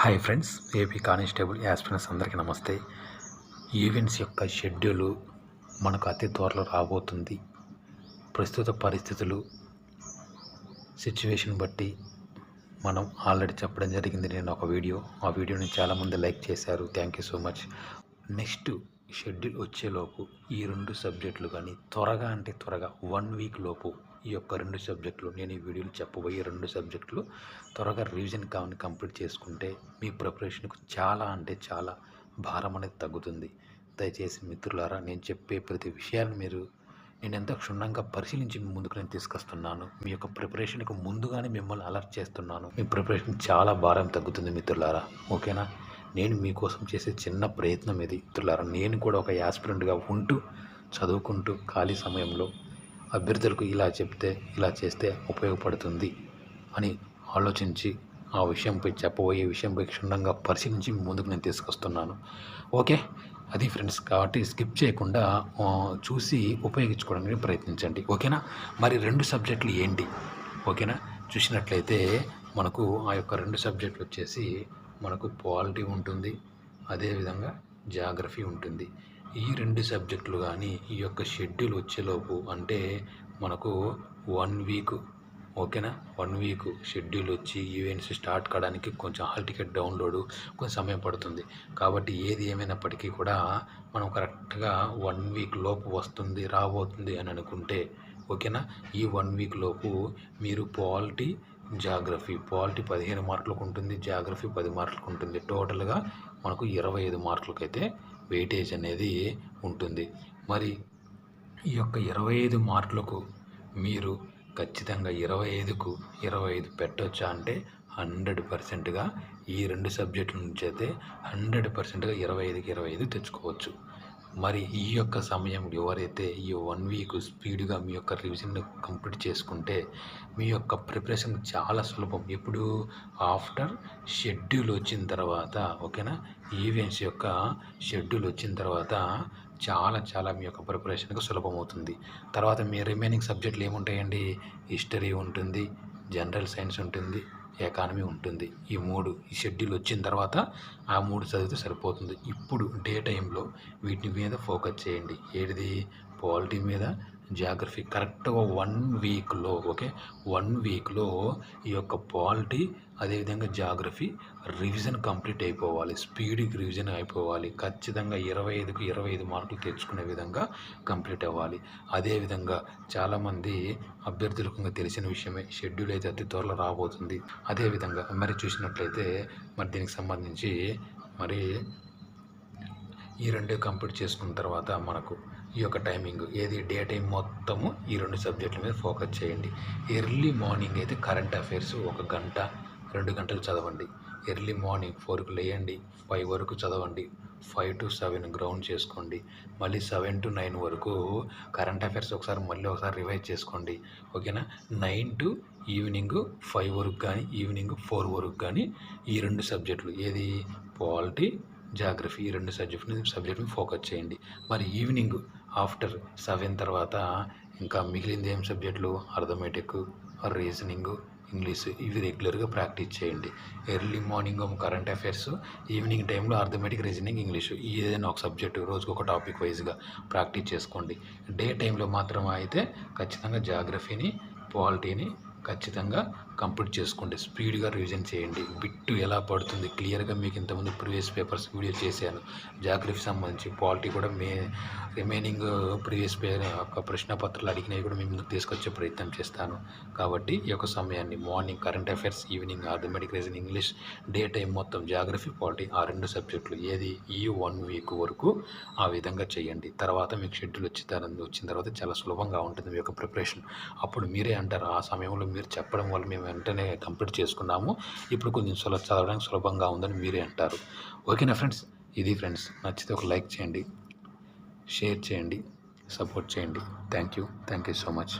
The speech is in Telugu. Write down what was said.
Hi friends AP constable aspirants అందరికీ నమస్తే. ఈవెంట్స్ యొక్క షెడ్యూల్ మనకు అతి త్వరలో రాబోతుంది. ప్రస్తుత పరిస్థితులు సిచ్యువేషన్ బట్టి మనం ఆల్రెడీ చెప్పడం జరిగింది. నేను ఒక వీడియో ఆ వీడియోని చాలామంది లైక్ చేశారు. Thank you so much. Next schedule వచ్చేలోపు ఈ రెండు సబ్జెక్టులు కానీ త్వరగా అంటే త్వరగా వన్ వీక్ లోపు ఈ యొక్క రెండు సబ్జెక్టులు నేను ఈ వీడియోలో చెప్పబోయే రెండు సబ్జెక్టులు త్వరగా రివిజన్ కావని కంప్లీట్ చేసుకుంటే మీ ప్రిపరేషన్కు చాలా అంటే చాలా భారం అనేది తగ్గుతుంది. దయచేసి మిత్రులారా నేను చెప్పే ప్రతి విషయాన్ని మీరు నేను ఎంత క్షుణ్ణంగా పరిశీలించి మీ ముందుకు నేను తీసుకొస్తున్నాను మీ యొక్క ప్రిపరేషన్కు ముందుగానే మిమ్మల్ని అలర్ట్ చేస్తున్నాను. మీ ప్రిపరేషన్ చాలా భారం తగ్గుతుంది మిత్రులారా. ఓకేనా? నేను మీకోసం చేసే చిన్న ప్రయత్నం ఇది మిత్రులారా. నేను కూడా ఒక యాస్పిరెంట్గా ఉంటూ చదువుకుంటూ ఖాళీ సమయంలో అభ్యర్థులకు ఇలా చెప్తే ఇలా చేస్తే ఉపయోగపడుతుంది అని ఆలోచించి ఆ విషయంపై చెప్పబోయే విషయంపై క్షుణ్ణంగా పరిశీలించి ముందుకు నేను తీసుకొస్తున్నాను. ఓకే? అది ఫ్రెండ్స్ కాబట్టి స్కిప్ చేయకుండా చూసి ఉపయోగించుకోవడానికి ప్రయత్నించండి. ఓకేనా? మరి రెండు సబ్జెక్టులు ఏంటి? ఓకేనా? చూసినట్లయితే మనకు ఆ యొక్క రెండు సబ్జెక్టులు వచ్చేసి మనకు పాలిటీ ఉంటుంది అదేవిధంగా జాగ్రఫీ ఉంటుంది. ఈ రెండు సబ్జెక్టులు కానీ ఈ యొక్క షెడ్యూల్ వచ్చేలోపు అంటే మనకు వన్ వీక్ ఓకేనా? వన్ వీక్ షెడ్యూల్ వచ్చి ఈవెంట్స్ స్టార్ట్ కావడానికి కొంచెం హాల్ టికెట్ డౌన్లోడ్ కొంచెం సమయం పడుతుంది. కాబట్టి ఏది ఏమైనప్పటికీ కూడా మనం కరెక్ట్గా వన్ వీక్ లోపు వస్తుంది రాబోతుంది అని అనుకుంటే ఓకేనా? ఈ వన్ వీక్ లోపు మీరు పాలిటీ జాగ్రఫీ పాలిటీ పదిహేను మార్కులకు ఉంటుంది జాగ్రఫీ పది మార్కులకు ఉంటుంది. టోటల్గా మనకు ఇరవై ఐదు మార్కులకైతే వెయిటేజ్ అనేది ఉంటుంది. మరి ఈ యొక్క ఇరవై ఐదు మార్కులకు మీరు ఖచ్చితంగా ఇరవై ఐదుకు ఇరవై ఐదు పెట్టొచ్చా అంటే హండ్రెడ్ పర్సెంట్గా ఈ రెండు సబ్జెక్టుల నుంచి అయితే హండ్రెడ్ పర్సెంట్గా ఇరవై ఐదుకి ఇరవై ఐదు తెచ్చుకోవచ్చు. మరి ఈ యొక్క సమయం ఎవరైతే ఈ వన్ వీక్ స్పీడ్గా మీ యొక్క రివిజన్ కంప్లీట్ చేసుకుంటే మీ యొక్క ప్రిపరేషన్ చాలా సులభం. ఇప్పుడు ఆఫ్టర్ షెడ్యూల్ వచ్చిన తర్వాత ఓకేనా ఈవెంట్స్ యొక్క షెడ్యూల్ వచ్చిన తర్వాత చాలా చాలా మీ యొక్క ప్రిపరేషన్కి సులభం అవుతుంది తర్వాత మీ రిమైనింగ్ సబ్జెక్టులు ఏముంటాయండి? హిస్టరీ ఉంటుంది జనరల్ సైన్స్ ఉంటుంది ఎకానమీ ఉంటుంది. ఈ మూడు ఈ షెడ్యూల్ వచ్చిన తర్వాత ఆ మూడు చదివితే సరిపోతుంది. ఇప్పుడు డే టైంలో వీటి మీద ఫోకస్ చేయండి. ఏడిది? పాలిటీ మీద జాగ్రఫీ. కరెక్ట్గా వన్ వీక్లో ఓకే? వన్ వీక్లో ఈ యొక్క పాలిటీ అదేవిధంగా జాగ్రఫీ రివిజన్ కంప్లీట్ అయిపోవాలి. స్పీడ్కి రివిజన్ అయిపోవాలి. ఖచ్చితంగా ఇరవై ఐదుకు ఇరవై ఐదు మార్కులు తెచ్చుకునే విధంగా కంప్లీట్ అవ్వాలి. అదేవిధంగా చాలామంది అభ్యర్థులకు తెలిసిన విషయమే షెడ్యూల్ అయితే అతి త్వరలో రాబోతుంది. అదేవిధంగా మరి చూసినట్లయితే మరి దీనికి సంబంధించి మరి ఈ రెండు కంప్లీట్ చేసుకున్న తర్వాత మనకు ఈ యొక్క టైమింగ్ ఏది డే టైం మొత్తము ఈ రెండు సబ్జెక్టుల మీద ఫోకస్ చేయండి. ఎర్లీ మార్నింగ్ అయితే కరెంట్ అఫైర్స్ ఒక గంట రెండు గంటలు చదవండి. ఎర్లీ మార్నింగ్ ఫోర్కి లేయండి ఫైవ్ వరకు చదవండి. ఫైవ్ టు సెవెన్ గ్రౌండ్ చేసుకోండి. మళ్ళీ సెవెన్ టు నైన్ వరకు కరెంట్ అఫైర్స్ ఒకసారి మళ్ళీ ఒకసారి రివైజ్ చేసుకోండి. ఓకేనా? నైన్ టు ఈవినింగ్ ఫైవ్ వరకు కానీ ఈవినింగ్ ఫోర్ వరకు కానీ ఈ రెండు సబ్జెక్టులు ఏది పాలిటీ జాగ్రఫీ ఈ రెండు సబ్జెక్ట్ని సబ్జెక్ట్ని ఫోకస్ చేయండి. మరి ఈవినింగ్ ఆఫ్టర్ సెవెన్ తర్వాత ఇంకా మిగిలింది ఏం సబ్జెక్టులు? అర్థమెటిక్ రీజనింగ్ ఇంగ్లీష్ ఇవి రెగ్యులర్గా ప్రాక్టీస్ చేయండి. Early morning current affairs evening టైంలో అర్థమెటిక్ రీజనింగ్ ఇంగ్లీష్ ఏదైనా ఒక సబ్జెక్టు రోజుకు ఒక టాపిక్ వైజ్గా ప్రాక్టీస్ చేసుకోండి. డే టైంలో మాత్రం అయితే ఖచ్చితంగా జాగ్రఫీని పాలిటీని ఖచ్చితంగా కంప్లీట్ చేసుకోండి స్పీడ్గా రివిజన్ చేయండి. బిట్టు ఎలా పడుతుంది? క్లియర్గా మీకు ఇంతకుముందు ప్రీవియస్ పేపర్స్ వీడియో చేశాను. జాగ్రఫీ సంబంధించి పాలిటీ కూడా మే రిమైనింగ్ ప్రీవియస్ పే యొక్క ప్రశ్న పత్రాలు అడిగినవి కూడా మీ ముందుకు తీసుకొచ్చే ప్రయత్నం చేస్తాను. కాబట్టి ఈ యొక్క సమయాన్ని morning current affairs evening arithmetic reason English day time మొత్తం జాగ్రఫీ పాలిటీ ఆ రెండు సబ్జెక్టులు ఏది ఈ వన్ వీక్ వరకు ఆ విధంగా చేయండి. తర్వాత మీకు షెడ్యూల్ వచ్చి వచ్చిన తర్వాత చాలా సులభంగా ఉంటుంది మీ యొక్క ప్రిపరేషన్. అప్పుడు మీరే అంటారు ఆ సమయంలో మీరు చెప్పడం వల్ల మేము వెంటనే కంప్లీట్ చేసుకున్నాము. ఇప్పుడు కొంచెం సులభ చదవడానికి సులభంగా ఉందని మీరే అంటారు. ఓకేనా ఫ్రెండ్స్ ఇది ఫ్రెండ్స్ నచ్చితే ఒక లైక్ చేయండి. షేర్ చేయండి. సపోర్ట్ చేయండి. Thank you thank you so much